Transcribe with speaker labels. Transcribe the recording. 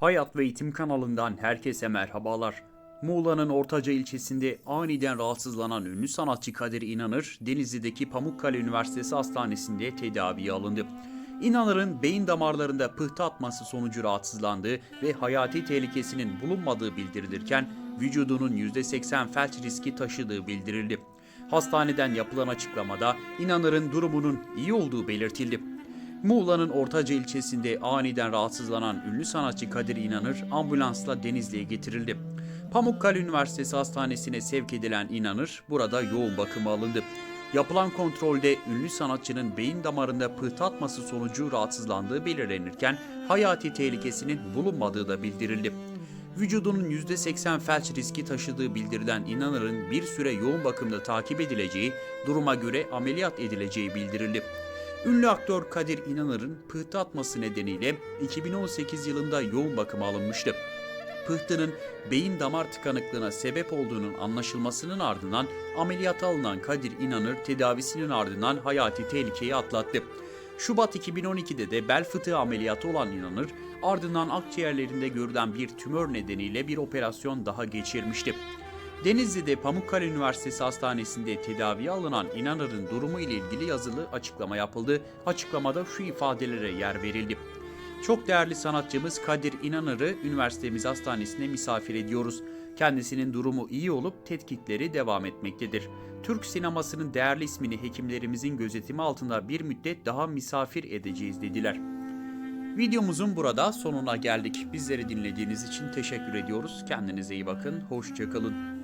Speaker 1: Hayat ve Eğitim kanalından herkese merhabalar. Muğla'nın Ortaca ilçesinde aniden rahatsızlanan ünlü sanatçı Kadir İnanır, Denizli'deki Pamukkale Üniversitesi Hastanesi'nde tedaviye alındı. İnanır'ın beyin damarlarında pıhtı atması sonucu rahatsızlandığı ve hayati tehlikesinin bulunmadığı bildirilirken vücudunun %80 felç riski taşıdığı bildirildi. Hastaneden yapılan açıklamada İnanır'ın durumunun iyi olduğu belirtildi. Muğla'nın Ortaca ilçesinde aniden rahatsızlanan ünlü sanatçı Kadir İnanır ambulansla Denizli'ye getirildi. Pamukkale Üniversitesi Hastanesi'ne sevk edilen İnanır burada yoğun bakıma alındı. Yapılan kontrolde ünlü sanatçının beyin damarında pıhtı atması sonucu rahatsızlandığı belirlenirken hayati tehlikesinin bulunmadığı da bildirildi. Vücudunun %80 felç riski taşıdığı bildirilen İnanır'ın bir süre yoğun bakımda takip edileceği, duruma göre ameliyat edileceği bildirildi. Ünlü aktör Kadir İnanır'ın pıhtı atması nedeniyle 2018 yılında yoğun bakıma alınmıştı. Pıhtının beyin damar tıkanıklığına sebep olduğunun anlaşılmasının ardından ameliyata alınan Kadir İnanır tedavisinin ardından hayati tehlikeyi atlattı. Şubat 2012'de de bel fıtığı ameliyatı olan İnanır ardından akciğerlerinde görülen bir tümör nedeniyle bir operasyon daha geçirmişti. Denizli'de Pamukkale Üniversitesi Hastanesi'nde tedaviye alınan İnanır'ın durumu ile ilgili yazılı açıklama yapıldı. Açıklamada şu ifadelere yer verildi. Çok değerli sanatçımız Kadir İnanır'ı üniversitemiz hastanesine misafir ediyoruz. Kendisinin durumu iyi olup tetkikleri devam etmektedir. Türk sinemasının değerli ismini hekimlerimizin gözetimi altında bir müddet daha misafir edeceğiz dediler. Videomuzun burada sonuna geldik. Bizleri dinlediğiniz için teşekkür ediyoruz. Kendinize iyi bakın. Hoşçakalın.